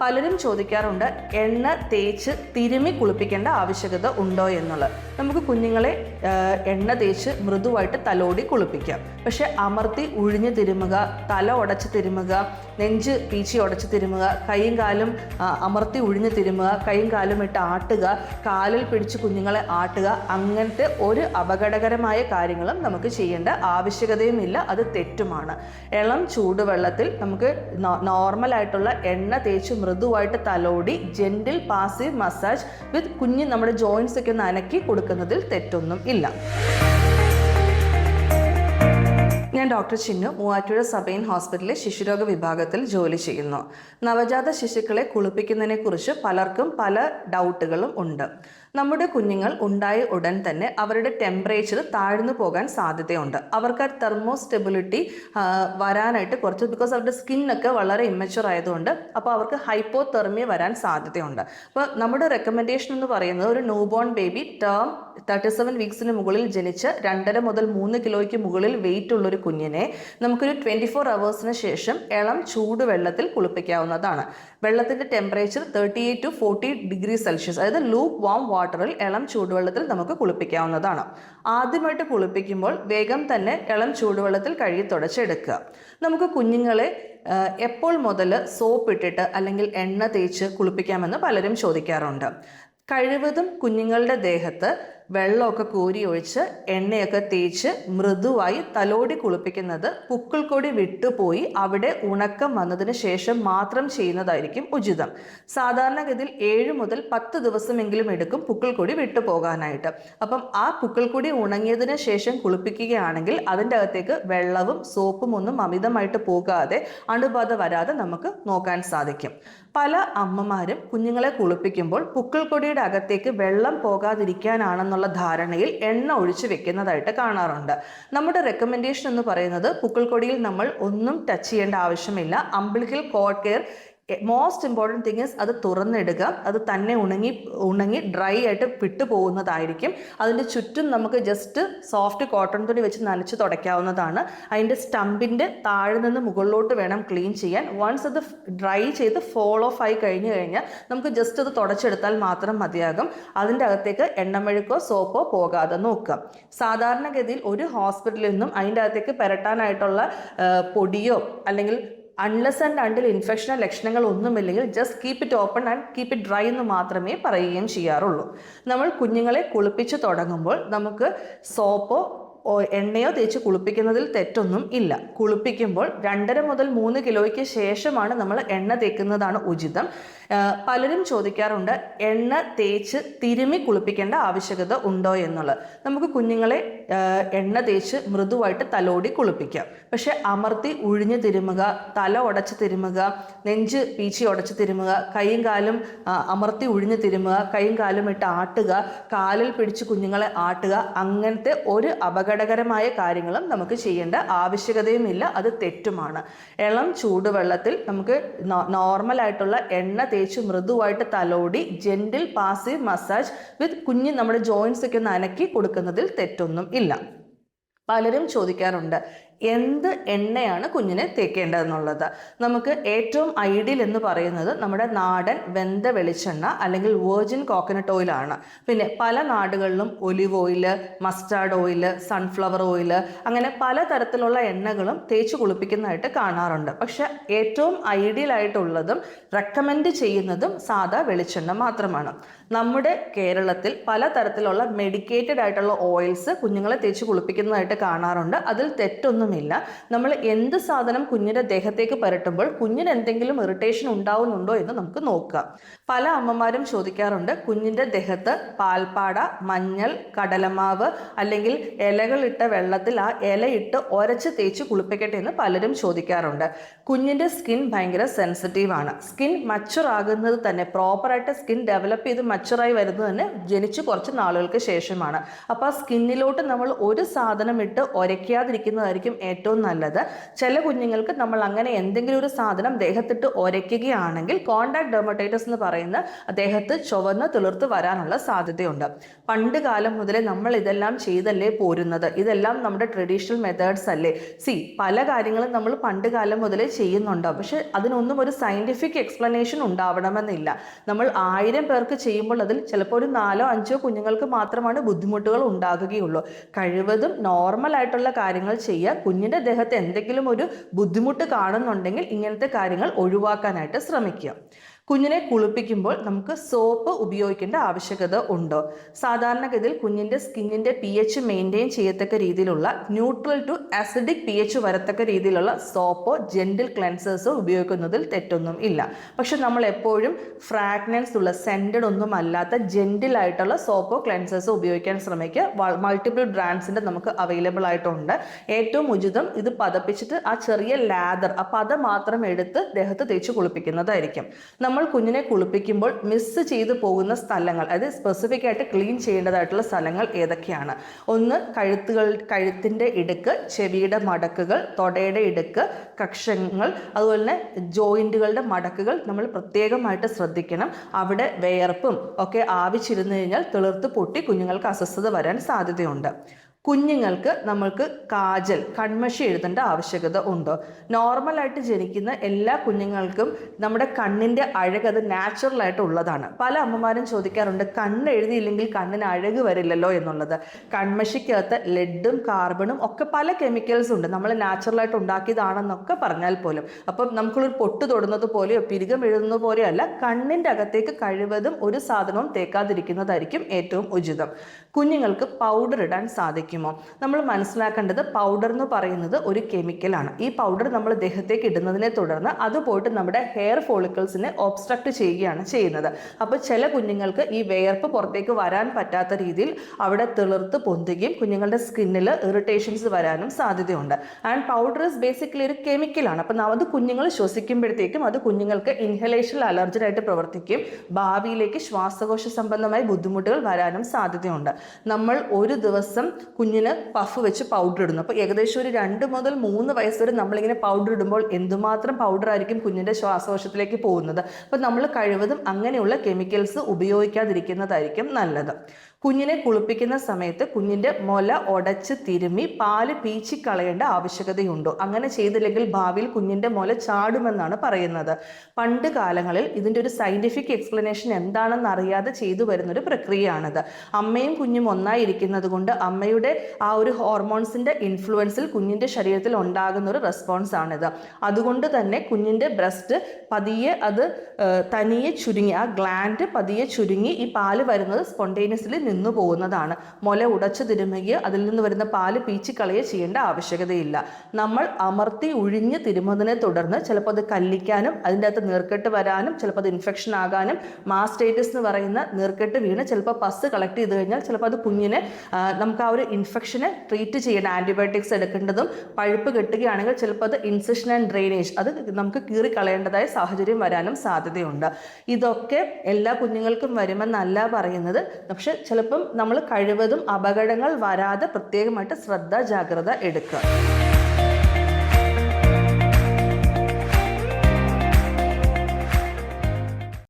പലരും ചോദിക്കാറുണ്ട് എണ്ണ തേച്ച് തിരുമി കുളിപ്പിക്കേണ്ട ആവശ്യകത ഉണ്ടോ എന്നുള്ളത്. നമുക്ക് കുഞ്ഞുങ്ങളെ എണ്ണ തേച്ച് മൃദുവായിട്ട് തലോടി കുളിപ്പിക്കാം. പക്ഷെ അമർത്തി ഉഴിഞ്ഞ് തിരുമുക തല ഉടച്ച് തിരുമുക നെഞ്ച് പീച്ചി ഉടച്ച് തിരുമുക കൈയും കാലും അമർത്തി ഉഴിഞ്ഞ് തിരുമുക കൈയും കാലും ഇട്ട് ആട്ടുക കാലിൽ പിടിച്ച് കുഞ്ഞുങ്ങളെ ആട്ടുക അങ്ങനത്തെ ഒരു അപകടകരമായ കാര്യങ്ങളും നമുക്ക് ചെയ്യേണ്ട ആവശ്യകതയുമില്ല. അത് തെറ്റുമാണ്. ഇളം ചൂടുവെള്ളത്തിൽ നമുക്ക് നോർമലായിട്ടുള്ള എണ്ണ തേച്ച് മൃദുവായിട്ട് തലോടി ജെന്റിൽ പാസീവ് മസാജ് വിത്ത് കുഞ്ഞ് നമ്മുടെ ജോയിൻസ് ഒക്കെ അനക്കി കൊടുക്കുന്നതിൽ തെറ്റൊന്നും ഇല്ല. ഞാൻ ഡോക്ടർ ചിന്നു മൂവാറ്റുപുഴ സബൈൻ ഹോസ്പിറ്റലിലെ ശിശുരോഗ വിഭാഗത്തിൽ ജോലി ചെയ്യുന്നു. നവജാത ശിശുക്കളെ കുളിപ്പിക്കുന്നതിനെ കുറിച്ച് പലർക്കും പല ഡൗട്ടുകളും ഉണ്ട്. നമ്മുടെ കുഞ്ഞുങ്ങൾ ഉണ്ടായ ഉടൻ തന്നെ അവരുടെ ടെമ്പറേച്ചർ താഴ്ന്നു പോകാൻ സാധ്യതയുണ്ട്. അവർക്ക് ആ തെർമോ സ്റ്റെബിലിറ്റി വരാനായിട്ട് കുറച്ച് ബിക്കോസ് അവരുടെ സ്കിന്നൊക്കെ വളരെ ഇമ്മച്ചുർ ആയതുകൊണ്ട് അപ്പോൾ അവർക്ക് ഹൈപ്പോ തെർമിയ വരാൻ സാധ്യതയുണ്ട്. അപ്പോൾ നമ്മുടെ റെക്കമെൻഡേഷൻ എന്ന് പറയുന്നത് ഒരു new born baby term thirty seven വീക്സിന് മുകളിൽ ജനിച്ച് രണ്ടര മുതൽ മൂന്ന് കിലോയ്ക്ക് മുകളിൽ വെയിറ്റ് ഉള്ളൊരു കുഞ്ഞിനെ നമുക്കൊരു ട്വന്റി ഫോർ അവേഴ്സിന് ശേഷം ഇളം ചൂട് വെള്ളത്തിൽ കുളിപ്പിക്കാവുന്നതാണ്. വെള്ളത്തിന്റെ temperature thirty eight to forty degree Celsius അതായത് ലൂക്ക് വാം വാട്ടറിൽ ഇളം ചൂടുവെള്ളത്തിൽ നമുക്ക് കുളിപ്പിക്കാവുന്നതാണ്. ആദ്യമായിട്ട് കുളിപ്പിക്കുമ്പോൾ വേഗം തന്നെ ഇളം ചൂടുവെള്ളത്തിൽ കഴുകി തുടച്ചെടുക്കുക. നമുക്ക് കുഞ്ഞുങ്ങളെ എപ്പോൾ മുതൽ സോപ്പ് ഇട്ടിട്ട് അല്ലെങ്കിൽ എണ്ണ തേച്ച് കുളിപ്പിക്കാമെന്ന് പലരും ചോദിക്കാറുണ്ട്. കഴിവതും കുഞ്ഞുങ്ങളുടെ ദേഹത്ത് വെള്ളമൊക്കെ കോരി ഒഴിച്ച് എണ്ണയൊക്കെ തേച്ച് മൃദുവായി തലോടി കുളിപ്പിക്കുന്നത് പുക്കിൾക്കൊടി വിട്ടുപോയി അവിടെ ഉണക്കം വന്നതിന് ശേഷം മാത്രം ചെയ്യുന്നതായിരിക്കും ഉചിതം. സാധാരണഗതിയിൽ ഏഴ് മുതൽ പത്ത് ദിവസമെങ്കിലും എടുക്കും പുക്കിൾക്കൊടി വിട്ടു പോകാനായിട്ട് അപ്പം ആ പുക്കിൾക്കൊടി ഉണങ്ങിയതിന് ശേഷം കുളിപ്പിക്കുകയാണെങ്കിൽ അതിന്റെ അകത്തേക്ക് വെള്ളവും സോപ്പും ഒന്നും അമിതമായിട്ട് പോകാതെ അണുബാധ വരാതെ നമുക്ക് നോക്കാൻ സാധിക്കും. പല അമ്മമാരും കുഞ്ഞുങ്ങളെ കുളിപ്പിക്കുമ്പോൾ പുക്കിൾക്കൊടിയുടെ അകത്തേക്ക് വെള്ളം പോകാതിരിക്കാനാണെന്നുള്ള ധാരണയിൽ എണ്ണ ഒഴിച്ച് വെക്കുന്നതായിട്ട് കാണാറുണ്ട്. നമ്മുടെ റെക്കമെൻഡേഷൻ എന്ന് പറയുന്നത് പുക്കിൾക്കൊടിയിൽ നമ്മൾ ഒന്നും ടച്ച് ചെയ്യേണ്ട ആവശ്യമില്ല. Umbilical cord care most important thing is അത് തുറന്നിടുക. അത് തന്നെ ഉണങ്ങി ഉണങ്ങി ഡ്രൈ ആയിട്ട് വിട്ടു പോകുന്നതായിരിക്കും. അതിന്റെ ചുറ്റും നമുക്ക് ജസ്റ്റ് സോഫ്റ്റ് കോട്ടൺ തുണി വെച്ച് നനച്ച് തുടയ്ക്കാവുന്നതാണ്. അതിന്റെ സ്റ്റമ്പിന്റെ താഴെ നിന്ന് മുകളിലോട്ട് വേണം ക്ലീൻ ചെയ്യാൻ. വൺസ് അത് ഡ്രൈ ചെയ്ത് ഫോൾ ഓഫ് ആയി കഴിഞ്ഞു കഴിഞ്ഞാൽ നമുക്ക് ജസ്റ്റ് അത് തുടച്ചെടുത്താൽ മാത്രം മതിയാകും. അതിന്റെ അകത്തേക്ക് എണ്ണമെഴുക്കോ സോപ്പോ പോകാതെ നോക്കുക. സാധാരണഗതിയിൽ ഒരു ഹോസ്പിറ്റലിൽ നിന്നും അതിന്റെ അകത്തേക്ക് പുരട്ടാനായിട്ടുള്ള പൊടിയോ അല്ലെങ്കിൽ അൺലെസ് ആൻഡ് അണ്ടിൽ ഇൻഫെക്ഷനോ ലക്ഷണങ്ങൾ ഒന്നുമില്ലെങ്കിൽ just keep it open and keep it dry എന്ന് മാത്രമേ പറയുകയും ചെയ്യാറുള്ളൂ. നമ്മൾ കുഞ്ഞുങ്ങളെ കുളിപ്പിച്ച് തുടങ്ങുമ്പോൾ നമുക്ക് സോപ്പോ എണ്ണയോ തേച്ച് കുളിപ്പിക്കുന്നതിൽ തെറ്റൊന്നും ഇല്ല. കുളിപ്പിക്കുമ്പോൾ രണ്ടര മുതൽ മൂന്ന് കിലോയ്ക്ക് ശേഷമാണ് നമ്മൾ എണ്ണ തേക്കുന്നതാണ് ഉചിതം. പലരും ചോദിക്കാറുണ്ട് എണ്ണ തേച്ച് തിരുമി കുളിപ്പിക്കേണ്ട ആവശ്യകത ഉണ്ടോ എന്നുള്ളത്. നമുക്ക് കുഞ്ഞുങ്ങളെ എണ്ണ തേച്ച് മൃദുവായിട്ട് തലോടി കുളിപ്പിക്കുക പക്ഷെ അമർത്തി ഉഴിഞ്ഞ് തിരുമുക തല ഉടച്ച് തിരുമുക നെഞ്ച് പീച്ചി ഉടച്ച് തിരുമുക കൈയും കാലും അമർത്തി ഉഴിഞ്ഞ് തിരുമുക കൈയും കാലും ഇട്ട് ആട്ടുക കാലിൽ പിടിച്ച് കുഞ്ഞുങ്ങളെ ആട്ടുക അങ്ങനത്തെ ഒരു അപകടകരമായ കാര്യങ്ങളും നമുക്ക് ചെയ്യേണ്ട ആവശ്യകതയുമില്ല അത് തെറ്റുമാണ്. ഇളം ചൂടുവെള്ളത്തിൽ നമുക്ക് നോർമൽ ആയിട്ടുള്ള എണ്ണ തേച്ച് മൃദുവായിട്ട് തലോടി ജെന്റിൽ പാസീവ് മസാജ് വിത്ത് കുഞ്ഞ് നമ്മുടെ ജോയിൻസ് ഒക്കെ ഒന്ന് അനക്കി കൊടുക്കുന്നതിൽ തെറ്റൊന്നും ഇല്ല. പലരും ചോദിക്കാറുണ്ട്. എന്ത് എണ്ണയാണ് കുഞ്ഞിനെ തേക്കേണ്ടതെന്നുള്ളത്? നമുക്ക് ഏറ്റവും ഐഡിയൽ എന്ന് പറയുന്നത് നമ്മുടെ നാടൻ വെന്ത വെളിച്ചെണ്ണ അല്ലെങ്കിൽ വേർജിൻ കോക്കനട്ട് ഓയിലാണ് പിന്നെ പല നാടുകളിലും olive oil mustard oil sunflower oil അങ്ങനെ പല തരത്തിലുള്ള എണ്ണകളും തേച്ച് കുളിപ്പിക്കുന്നതായിട്ട് കാണാറുണ്ട്. പക്ഷെ ഏറ്റവും ഐഡിയൽ ആയിട്ടുള്ളതും റെക്കമെൻഡ് ചെയ്യുന്നതും സാധാ വെളിച്ചെണ്ണ മാത്രമാണ്. നമ്മുടെ കേരളത്തിൽ പല തരത്തിലുള്ള മെഡിക്കേറ്റഡ് ആയിട്ടുള്ള ഓയിൽസ് കുഞ്ഞുങ്ങളെ തേച്ച് കുളിപ്പിക്കുന്നതായിട്ട് കാണാറുണ്ട്. അതിൽ തെറ്റൊന്നുമില്ല നമ്മൾ എന്ത് സാധനം കുഞ്ഞിന്റെ ദേഹത്തേക്ക് പരട്ടുമ്പോൾ കുഞ്ഞിന് എന്തെങ്കിലും ഇറിറ്റേഷൻ ഉണ്ടാവുന്നുണ്ടോ എന്ന് നമുക്ക് നോക്കുക പല അമ്മമാരും ചോദിക്കാറുണ്ട് കുഞ്ഞിന്റെ ദേഹത്ത് പാൽപ്പാട മഞ്ഞൾ കടലമാവ് അല്ലെങ്കിൽ ഇലകളിട്ട വെള്ളത്തിൽ ആ ഇലയിട്ട് ഒരച്ച് തേച്ച് കുളിപ്പിക്കട്ടെ എന്ന് പലരും ചോദിക്കാറുണ്ട്. കുഞ്ഞിന്റെ സ്കിൻ ഭയങ്കര സെൻസിറ്റീവ് ആണ്. സ്കിൻ മച്ചുർ ആകുന്നത് തന്നെ പ്രോപ്പറായിട്ട് സ്കിൻ ഡെവലപ്പ് ചെയ്ത് മച്ചുറായി വരുന്നത് തന്നെ ജനിച്ച് കുറച്ച് നാളുകൾക്ക് ശേഷമാണ്. അപ്പോൾ ആ സ്കിന്നിലോട്ട് നമ്മൾ ഒരു സാധനം ഇട്ട് ഉരയ്ക്കാതിരിക്കുന്നതായിരിക്കും ഏറ്റവും നല്ലത്. ചില കുഞ്ഞുങ്ങൾക്ക് നമ്മൾ അങ്ങനെ എന്തെങ്കിലും ഒരു സാധനം ദേഹത്തിട്ട് ഒരയ്ക്കുകയാണെങ്കിൽ കോണ്ടാക്ട് ഡെർമറ്റൈറ്റിസ് എന്ന് പറയുന്ന ദേഹത്ത് ചുവന്ന് തിളിർത്ത് വരാനുള്ള സാധ്യതയുണ്ട്. പണ്ട് കാലം മുതലേ നമ്മൾ ഇതെല്ലാം ചെയ്തല്ലേ പോരുന്നത്? ഇതെല്ലാം നമ്മുടെ ട്രഡീഷണൽ മെത്തേഡ്സ് അല്ലേ? സി പല കാര്യങ്ങളും നമ്മൾ പണ്ട് കാലം മുതലേ ചെയ്യുന്നുണ്ട്. പക്ഷെ അതിനൊന്നും ഒരു സയന്റിഫിക് എക്സ്പ്ലനേഷൻ ഉണ്ടാവണമെന്നില്ല. നമ്മൾ ആയിരം പേർക്ക് ചെയ്യുമ്പോൾ അതിൽ ചിലപ്പോൾ ഒരു നാലോ അഞ്ചോ കുഞ്ഞുങ്ങൾക്ക് മാത്രമാണ് ബുദ്ധിമുട്ടുകൾ ഉണ്ടാകുകയുള്ളൂ. കഴിവതും നോർമൽ ആയിട്ടുള്ള കാര്യങ്ങൾ ചെയ്യുക കുഞ്ഞിന്റെ ദേഹത്ത് എന്തെങ്കിലും ഒരു ബുദ്ധിമുട്ട് കാണുന്നുണ്ടെങ്കിൽ ഇങ്ങനത്തെ കാര്യങ്ങൾ ഒഴിവാക്കാനായിട്ട് ശ്രമിക്കുക. കുഞ്ഞിനെ കുളിപ്പിക്കുമ്പോൾ നമുക്ക് സോപ്പ് ഉപയോഗിക്കേണ്ട ആവശ്യകത ഉണ്ടോ? സാധാരണഗതിയിൽ കുഞ്ഞിന്റെ സ്കിന്നിന്റെ പി എച്ച് മെയിന്റെയിൻ ചെയ്യത്തക്ക രീതിയിലുള്ള neutral to acidic P H വരത്തക്ക രീതിയിലുള്ള സോപ്പോ ജെന്റിൽ ക്ലെൻസേഴ്സോ ഉപയോഗിക്കുന്നതിൽ തെറ്റൊന്നും ഇല്ല. പക്ഷെ നമ്മൾ എപ്പോഴും ഫ്രാഗ്നൻസ് ഉള്ള സെന്റഡ് ഒന്നും അല്ലാത്ത ജെന്റിൽ ആയിട്ടുള്ള സോപ്പോ ക്ലെൻസേഴ്സോ ഉപയോഗിക്കാൻ ശ്രമിക്കുക. മൾട്ടിപ്പിൾ ബ്രാൻഡ്സിന്റെ നമുക്ക് അവൈലബിൾ ആയിട്ടുണ്ട്. ഏറ്റവും ഉചിതം ഇത് പതപ്പിച്ചിട്ട് ആ ചെറിയ ലാദർ ആ പത മാത്രം എടുത്ത് ദേഹത്ത് തേച്ച് കുളിപ്പിക്കുന്നതായിരിക്കും. നമ്മൾ കുഞ്ഞിനെ കുളിപ്പിക്കുമ്പോൾ മിസ്സ് ചെയ്തു പോകുന്ന സ്ഥലങ്ങൾ അതായത് സ്പെസിഫിക് ആയിട്ട് ക്ലീൻ ചെയ്യേണ്ടതായിട്ടുള്ള സ്ഥലങ്ങൾ ഏതൊക്കെയാണ്? ഒന്ന് കഴുത്തുകൾ കഴുത്തിന്റെ ഇടുക്ക് ചെവിയുടെ മടക്കുകൾ തൊടയുടെ ഇടുക്ക് കക്ഷങ്ങൾ അതുപോലെ തന്നെ ജോയിന്റുകളുടെ മടക്കുകൾ നമ്മൾ പ്രത്യേകമായിട്ട് ശ്രദ്ധിക്കണം. അവിടെ വിയർപ്പും ഒക്കെ ആവിച്ചിരുന്നു കഴിഞ്ഞാൽ തിളിർത്ത് പൊട്ടി കുഞ്ഞുങ്ങൾക്ക് അസ്വസ്ഥത വരാൻ സാധ്യതയുണ്ട്. കുഞ്ഞുങ്ങൾക്ക് നമ്മൾക്ക് കാജൽ കൺമഷി എഴുതേണ്ട ആവശ്യകത ഉണ്ടോ. നോർമലായിട്ട് ജനിക്കുന്ന എല്ലാ കുഞ്ഞുങ്ങൾക്കും നമ്മുടെ കണ്ണിന്റെ അഴക് അത് നാച്ചുറലായിട്ട് ഉള്ളതാണ്. പല അമ്മമാരും ചോദിക്കാറുണ്ട് കണ്ണ് എഴുതിയില്ലെങ്കിൽ കണ്ണിന് അഴക് വരില്ലല്ലോ എന്നുള്ളത്. കൺമഷിക്കകത്ത് ലെഡും കാർബണും ഒക്കെ പല കെമിക്കൽസ് ഉണ്ട്. നമ്മൾ നാച്ചുറലായിട്ട് ഉണ്ടാക്കിയതാണെന്നൊക്കെ പറഞ്ഞാൽ പോലും. അപ്പം നമുക്കൊരു പൊട്ട് തൊടുന്നത് പോലെയോ പിരികം എഴുതുന്നത് പോലെയോ അല്ല കണ്ണിന്റെ അകത്തേക്ക് കഴിവതും ഒരു സാധനവും തേക്കാതിരിക്കുന്നതായിരിക്കും ഏറ്റവും ഉചിതം. കുഞ്ഞുങ്ങൾക്ക് പൗഡർ ഇടാൻ സാധിക്കുമോ നമ്മൾ മനസ്സിലാക്കേണ്ടത് പൗഡർ എന്ന് പറയുന്നത് ഒരു കെമിക്കലാണ് ഈ പൗഡർ നമ്മൾ ദേഹത്തേക്ക് ഇടുന്നതിനെ തുടർന്ന് അത് പോയിട്ട് നമ്മുടെ ഹെയർ ഫോളിക്കിൾസിനെ ഒബ്സ്ട്രക്ട് ചെയ്യുകയാണ് ചെയ്യുന്നത്. അപ്പോൾ ചില കുഞ്ഞുങ്ങൾക്ക് ഈ വേർപ്പ് പുറത്തേക്ക് വരാൻ പറ്റാത്ത രീതിയിൽ അവിടെ തിളിർത്ത് പൊന്തുകയും കുഞ്ഞുങ്ങളുടെ സ്കിന്നിൽ ഇറിറ്റേഷൻസ് വരാനും സാധ്യതയുണ്ട്. ആൻഡ് പൗഡർ ഇസ് ബേസിക്കലി ഒരു കെമിക്കലാണ് അപ്പം അത് കുഞ്ഞുങ്ങൾ ശ്വസിക്കുമ്പോഴത്തേക്കും അത് കുഞ്ഞുങ്ങൾക്ക് ഇൻഹലേഷൻ അലർജനായിട്ട് പ്രവർത്തിക്കും. ഭാവിയിലേക്ക് ശ്വാസകോശ സംബന്ധമായ ബുദ്ധിമുട്ടുകൾ വരാനും സാധ്യതയുണ്ട്. നമ്മൾ ഒരു ദിവസം കുഞ്ഞിന് പഫ് വെച്ച് പൗഡർ ഇടുന്നു. അപ്പോൾ ഏകദേശം ഒരു രണ്ട് മുതൽ മൂന്ന് വയസ്സ് വരെ നമ്മളിങ്ങനെ പൗഡർ ഇടുമ്പോൾ എന്തുമാത്രം പൗഡർ ആയിരിക്കും കുഞ്ഞിന്റെ ശ്വാസകോശത്തിലേക്ക് പോകുന്നത്? അപ്പോൾ നമ്മൾ കഴിവതും അങ്ങനെയുള്ള കെമിക്കൽസ് ഉപയോഗിക്കാതിരിക്കുന്നതായിരിക്കും നല്ലത്. കുഞ്ഞിനെ കുളിപ്പിക്കുന്ന സമയത്ത് കുഞ്ഞിന്റെ മുല ഉടച്ച് തിരുമ്മി പാൽ പീച്ചി കളയേണ്ട ആവശ്യകതയുണ്ടോ? അങ്ങനെ ചെയ്തില്ലെങ്കിൽ ഭാവിയിൽ കുഞ്ഞിന്റെ മുല ചാടുമെന്നാണ് പറയുന്നത്. പണ്ട് കാലങ്ങളിൽ ഇതിന്റെ ഒരു സയന്റിഫിക് എക്സ്പ്ലനേഷൻ എന്താണെന്ന് അറിയാതെ ചെയ്തു വരുന്നൊരു പ്രക്രിയയാണിത്. അമ്മയും കുഞ്ഞും ഒന്നായിരിക്കുന്നത് കൊണ്ട് അമ്മയുടെ ആ ഒരു ഹോർമോൺസിന്റെ ഇൻഫ്ലുവൻസിൽ കുഞ്ഞിന്റെ ശരീരത്തിൽ ഉണ്ടാകുന്ന ഒരു റെസ്പോൺസ് ആണിത്. അതുകൊണ്ട് തന്നെ കുഞ്ഞിന്റെ ബ്രസ്റ്റ് പതിയെ അത് തനിയെ ചുരുങ്ങി ആ ഗ്ലാൻഡ് പതിയെ ചുരുങ്ങി ഈ പാൽ വരുന്നത് സ്പോണ്ടേനിയസ്ലി നിന്നു പോകുന്നതാണ്. മുല ഉടച്ചു തിരുമുകയോ അതിൽ നിന്ന് വരുന്ന പാൽ പീച്ചിക്കളയോ ചെയ്യേണ്ട ആവശ്യകതയില്ല. നമ്മൾ അമർത്തി ഉഴിഞ്ഞ് തിരുമുന്നതിനെ തുടർന്ന് ചിലപ്പോൾ അത് കല്ലിക്കാനും അതിന്റെ അകത്ത് നീർക്കെട്ട് വരാനും ചിലപ്പോൾ അത് ഇൻഫെക്ഷൻ ആകാനും മാസ്റ്റേറ്റസ് എന്ന് പറയുന്ന നീർക്കെട്ട് വീണ് ചിലപ്പോൾ പസ് കളക്ട് ചെയ്ത് കഴിഞ്ഞാൽ ചിലപ്പോൾ അത് കുഞ്ഞിനെ നമുക്ക് ആ ഒരു ഇൻഫെക്ഷനെ ട്രീറ്റ് ചെയ്യേണ്ട ആന്റിബയോട്ടിക്സ് എടുക്കേണ്ടതും പഴുപ്പ് കെട്ടുകയാണെങ്കിൽ ചിലപ്പോൾ അത് ഇൻസെഷൻ ആൻഡ് ഡ്രെയിനേജ് അത് നമുക്ക് കീറി കളയേണ്ടതായ സാഹചര്യം വരാനും സാധ്യതയുണ്ട്. ഇതൊക്കെ എല്ലാ കുഞ്ഞുങ്ങൾക്കും വരുമെന്നല്ല പറയുന്നത്. പക്ഷെ ചിലപ്പം നമ്മൾ കഴിവതും അപകടങ്ങൾ വരാതെ പ്രത്യേകമായിട്ട് ശ്രദ്ധ ജാഗ്രത എടുക്കുക.